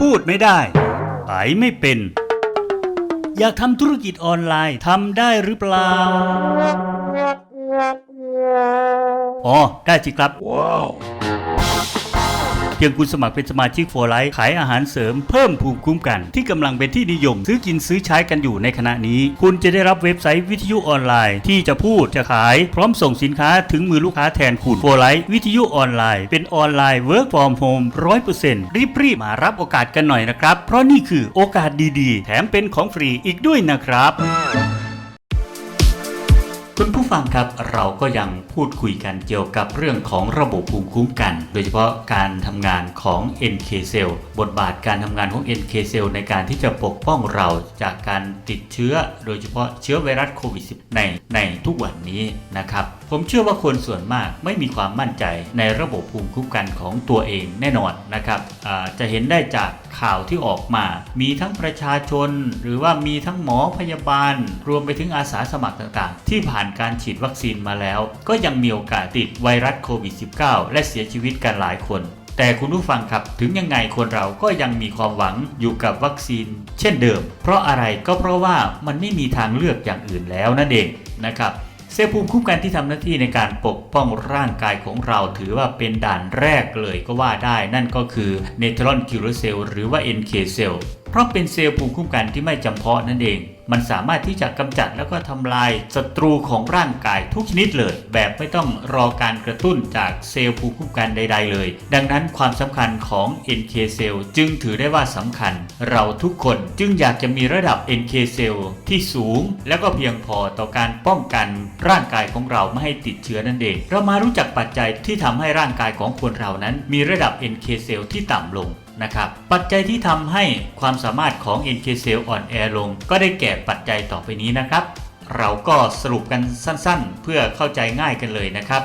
พูดไม่ได้ขายไม่เป็น อยากทำธุรกิจออนไลน์ทำได้หรือเปล่า อ๋อ ได้สิครับเพียงคุณสมัครเป็นสมาชิกโฟไลท์ขายอาหารเสริมเพิ่มภูมิคุ้มกัน ที่กำลังเป็นที่นิยม ซื้อกินซื้อใช้กันอยู่ในขณะนี้ คุณจะได้รับเว็บไซต์วิทยุออนไลน์ ที่จะพูดจะขาย พร้อมส่งสินค้าถึงมือลูกค้าแทนคุณโฟไลท์วิทยุออนไลน์ เป็นออนไลน์เวิร์กฟอร์มโฮมร้อยเปอร์เซ็นต์รีบๆมารับโอกาสกันหน่อยนะครับ เพราะนี่คือโอกาสดีๆ แถมเป็นของฟรีอีกด้วยนะครับ คุณผู้ฟังครับเราก็ยังพูดคุยกันเกี่ยวกับเรื่องของระบบภูมิคุ้มกัน โดยเฉพาะการทำงานของ NK cell บทบาทการทำงานของ NK cell ในการที่จะปกป้องเราจากการติดเชื้อ โดยเฉพาะเชื้อไวรัสโควิด -19 ในในทุกวันนี้นะครับ ผมเชื่อว่าคนส่วนมากไม่มีความมั่นใจในระบบภูมิคุ้มกันของตัวเองแน่นอนนะครับจะเห็นได้จาก ข่าวที่ออกมา มีทั้งประชาชน หรือว่ามีทั้งหมอพยาบาล รวมไปถึงอาสาสมัครต่างๆ ที่ผ่านการฉีดวัคซีนมาแล้ว ก็ยังมีโอกาสติดไวรัสโควิด -19 และเสียชีวิตกันหลายคนแต่คุณผู้ฟังครับถึงยังไงคนเราก็ยังมีความหวังอยู่กับวัคซีน เช่นเดิม เพราะอะไรก็เพราะว่ามันไม่มีทางเลือกอย่างอื่นแล้วนั่นเองนะครับ เซลล์ภูมิคุ้มกันที่ทำหน้าที่ในการปกป้องร่างกายของเราถือว่าเป็นด่านแรกเลยก็ว่าได้ นั่นก็คือเนเทรอนคิวเซลหรือว่า NK เซลล์ เพราะเป็นเซลล์ภูมิคุ้มกันที่ไม่จำเพาะนั่นเอง มันสามารถที่จะกำจัดแล้วก็ทำลายศัตรูของร่างกายทุกชนิดเลย แบบไม่ต้องรอการกระตุ้นจากเซลล์ภูมิคุ้มกันใด ๆ เลย ดังนั้นความสำคัญของ NK เซลล์จึงถือได้ว่าสำคัญ เราทุกคนจึงอยากจะมีระดับ NK เซลล์ที่สูง แล้วก็เพียงพอต่อการป้องกันร่างกายของเราไม่ให้ติดเชื้อนั่นเอง เรามารู้จักปัจจัยที่ทำให้ร่างกายของคนเรานั้น มีระดับ NK เซลล์ที่ต่ำลง นะครับ ปัจจัยที่ทำให้ความสามารถของ NK cell อ่อนแอลง ก็ได้แก่ปัจจัยต่อไปนี้นะครับ เราก็สรุปกันสั้นๆ เพื่อเข้าใจง่ายกันเลยนะครับ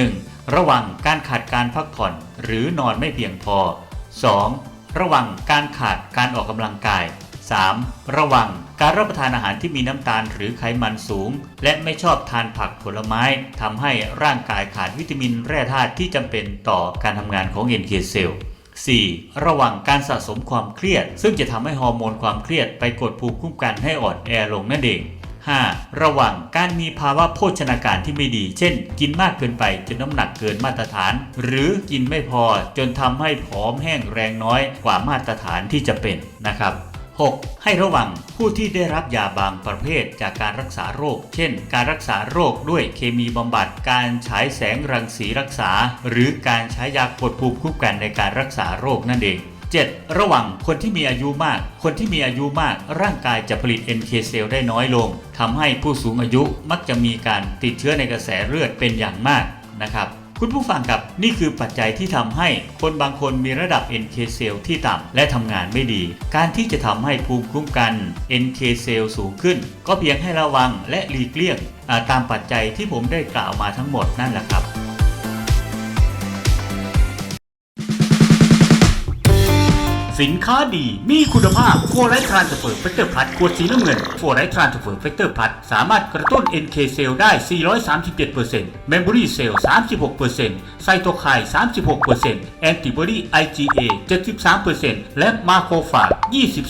1. ระวังการขาดการพักผ่อน หรือนอนไม่เพียงพอ 2. ระวังการขาดการออกกำลังกาย 3. ระวังการรับประทานอาหารที่มีน้ำตาลหรือไขมันสูง และไม่ชอบทานผักผลไม้ทำให้ร่างกายขาดวิตามินแร่ธาตุที่จำเป็นต่อการทำงานของ NK cell 4. ระวังการสะสมความเครียด ซึ่งจะทำให้ฮอร์โมนความเครียดไปกดภูมิคุ้มกันให้อ่อนแอลงนั่นเอง 5. ระวังการมีภาวะโภชนาการที่ไม่ดี เช่น กินมากเกินไปจนน้ำหนักเกินมาตรฐาน หรือกินไม่พอจนทำให้ผอมแห้งแรงน้อยกว่ามาตรฐานที่จะเป็นนะครับ 6. ให้ระวังผู้ที่ได้รับยาบางประเภทจากการรักษาโรค เช่น การรักษาโรคด้วยเคมีบำบัด การฉายแสงรังสีรักษา หรือการใช้ยากดภูมิคุ้มกันในการรักษาโรคนั่นเอง 7. ระวังคนที่มีอายุมาก คนที่มีอายุมาก ร่างกายจะผลิต NK เซลล์ได้น้อยลง ทำให้ผู้สูงอายุมักจะมีการติดเชื้อในกระแสเลือดเป็นอย่างมากนะครับ คุณผู้ฟังครับนี่คือปัจจัยที่ทำให้คนบางคนมีระดับ NK เซลล์ที่ต่ำและทำงานไม่ดี การที่จะทำให้ภูมิคุ้มกัน NK เซลล์สูงขึ้น ก็เพียงให้ระวังและหลีกเลี่ยงตามปัจจัยที่ผมได้กล่าวมาทั้งหมดนั่นแหละครับ สินค้าดีมีคุณภาพโฟไลท์ทรานสเฟอร์เฟกเตอร์พัดขวดสีน้ำเงินโฟไลท์ทรานสเฟอร์เฟกเตอร์พัดสามารถกระตุ้น NK เซลล์ได้ 437% Memory Cell 36%ไซโตไคน์36% Antibody IgA 73%และมาโครฟาจ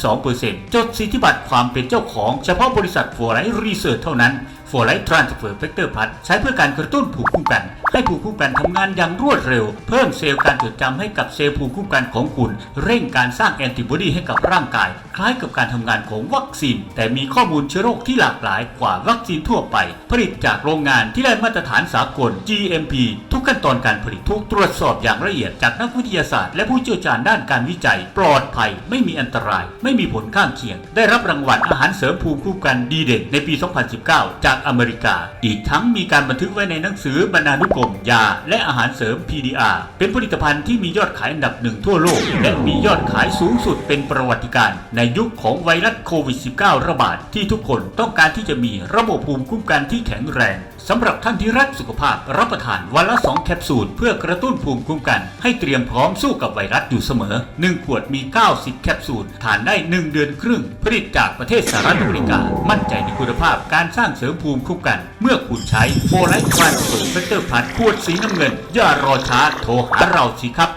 22%จดสิทธิบัตรความเป็นเจ้าของเฉพาะบริษัทโฟไลท์รีเสิร์ชเท่านั้น โฟไลท์ทรานสเฟอร์เฟกเตอร์พัดใช้เพื่อการกระตุ้นภูมิคุ้มกัน ให้ภูมิคุ้มกันทำงานอย่างรวดเร็ว เพิ่มเซลล์การจดจำให้กับเซลล์ภูมิคุ้มกันของคุณ เร่งการสร้างแอนติบอดีให้กับร่างกาย คล้ายกับการทำงานของวัคซีน แต่มีข้อมูลเชื้อโรคที่หลากหลายกว่าวัคซีนทั่วไป ผลิตจากโรงงานที่ได้มาตรฐานสากล GMP ท ขั้นตอนการผลิตถูกตรวจสอบอย่างละเอียดจากนักวิทยาศาสตร์และผู้เชี่ยวชาญด้านการวิจัย ปลอดภัย ไม่มีอันตราย ไม่มีผลข้างเคียง ได้รับรางวัลอาหารเสริมภูมิคุ้มกันดีเด่นในปี 2019 จากอเมริกา อีกทั้งมีการบันทึกไว้ในหนังสือบรรณานุกรมยา และอาหารเสริม PDR เป็นผลิตภัณฑ์ที่มียอดขายอันดับหนึ่งทั่วโลก และมียอดขายสูงสุดเป็นประวัติการณ์ในยุคของไวรัสโควิด -19 ระบาดที่ทุกคนต้องการที่จะมีระบบภูมิคุ้มกันที่แข็งแรง สำหรับท่านที่รักสุขภาพรับประทานวันละ 2 แคปซูล เพื่อกระตุ้นภูมิคุ้มกัน ให้เตรียมพร้อมสู้กับไวรัสอยู่เสมอ 1 ขวดมี 90 แคปซูล ทานได้ 1 เดือนครึ่ง ผลิตจากประเทศสหรัฐอเมริกา มั่นใจในคุณภาพการสร้างเสริมภูมิคุ้มกัน เมื่อคุณใช้โฟไลท์ทรานสเฟอร์เฟกเตอร์พันขวดสีน้ำเงิน อย่ารอช้าโทรหาเราสิครับ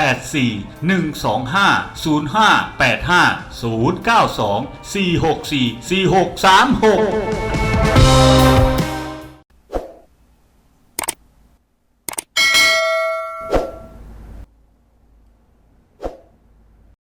084 125 0585 092 464 4636